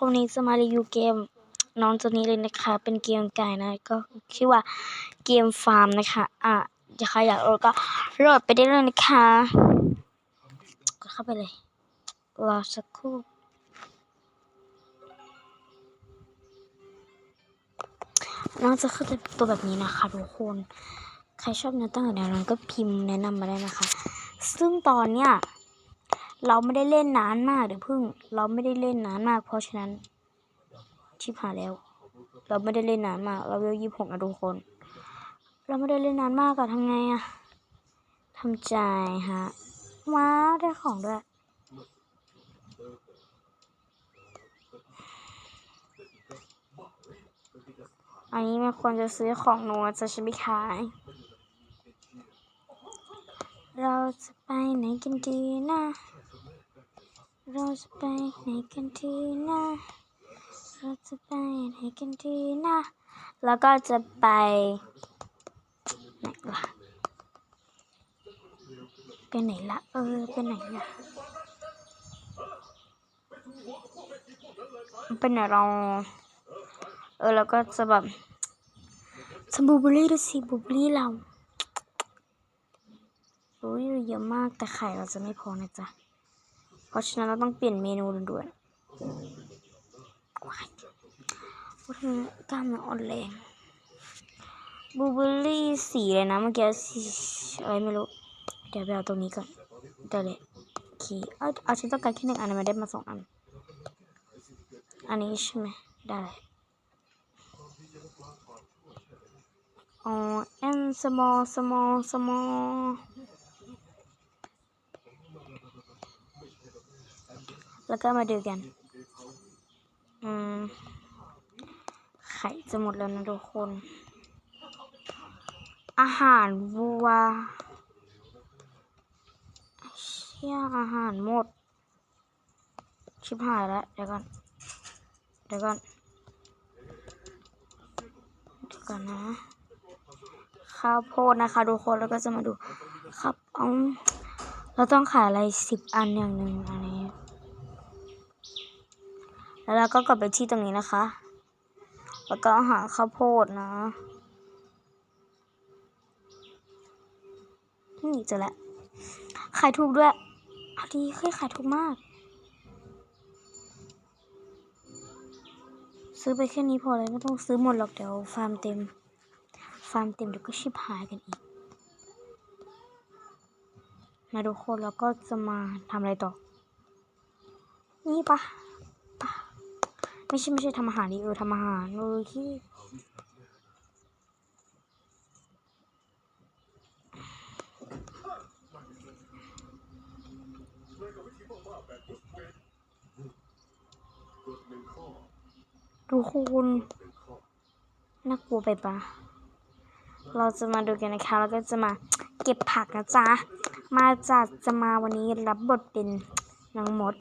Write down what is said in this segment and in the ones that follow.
คนนี้จะมารีวิวเกมน้องตัวนี้เลยนะคะ เป็นเกมไก่นะ ก็ชื่อว่าเกมฟาร์มนะคะ อะถ้าใครอยากโหลดก็โหลดไปได้เลยนะคะ กดเข้าไปเลย รอสักครู่ น้องจะขึ้นเป็นตัวแบบนี้นะคะทุกคน ใครชอบเนื้อตั้งแต่แนวนั้นก็พิมพ์แนะนำมาได้นะคะ ซึ่งตอนเนี้ย เราไม่ได้เล่นนานมากเดี๋ยวพึ่ง เราไม่ได้เล่นนานมาก เพราะฉะนั้น ชิบหายแล้ว เราไม่ได้เล่นนานมาก เราเวลยี่หกนะทุกคน เราไม่ได้เล่นนานมากอะทำไงอะทำใจฮะว้าได้ของด้วยอันนี้มันควรจะซื้อของหนูนะจะฉันไม่ขาย เราจะไปไหนกันดีนะ เราจะไปไหนกันดีนะเราจะไปไหนกันดีนะ แล้วก็จะไปไหนล่ะไปไหนละเออไปไหนล่ะไปไหนเราเออแล้วก็จะแบบสบูบอรี่ดูสิบูบอรี่เราบูบอรี่เยอะมากแต่ไข่เราจะไม่พอนะจ๊ะ เพราะฉะนั้นเราต้องเปลี่ยนเมนูด่วนๆว้ายว่าทำไมกล้ามมันอ่อนแรงบูเบอรี่สีเลยนะเมื่อกี้สีอะไรไม่รู้ เดี๋ยวไปเอาตรงนี้ก่อนเดี๋ยวเลยโอเคเอาเอาฉันต้องการแค่หนึ่งอันมาได้มาสองอัน อันนี้ใช่ไหมได้อ๋อ and small small small แล้วก็มาดูกัน อืม ไข่จะหมดแล้วนะทุกคน อาหารวัว เชี่ยอาหารหมด ชิบหายแล้ว เดี๋ยวก่อน เดี๋ยวก่อน เดี๋ยวก่อนนะข้าวโพดนะคะทุกคนแล้วก็จะมาดู ครับเอ๋อเราต้องขายอะไรสิบอันอย่างหนึ่งอันนี้ แล้วเราก็กดไปที่ตรงนี้นะคะ แล้วก็หาข้าวโพดนะนี่เจอแล้วขายถูกด้วยอดีเคยขายถูกมาก ซื้อไปแค่นี้พอเลยไม่ต้องซื้อหมดหรอกเดี๋ยวฟาร์มเต็ม ฟาร์มเต็มเดี๋ยวก็ชิบหายกันอีกมาทุกคนแล้วก็จะมาทำอะไรต่อ นี่ปะ ไม่ใช่ไม่ใช่ทำอาหารดิเออทำอาหารเออที่ทุกคนน่ากลัวไปปะเราจะมาดูกันนะคะ แล้วก็จะมาเก็บผักนะจ๊ะ มาจากจะมาวันนี้รับบทเป็นนางมด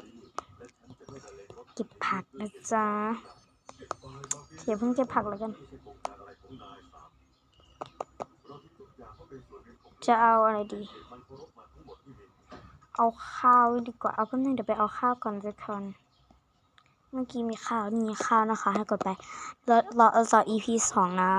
เก็บผักนะจ๊ะเดี๋ยวเพิ่งเก็บผักแล้วกัน จะเอาอะไรดี เอาข้าวดีกว่า เอาแป๊บนึงเดี๋ยวไปเอาข้าวก่อนจะทอนเมื่อกี้มีข้าวนี่ข้าวนะคะ ให้กดไปรอรอรอ EP สองนะ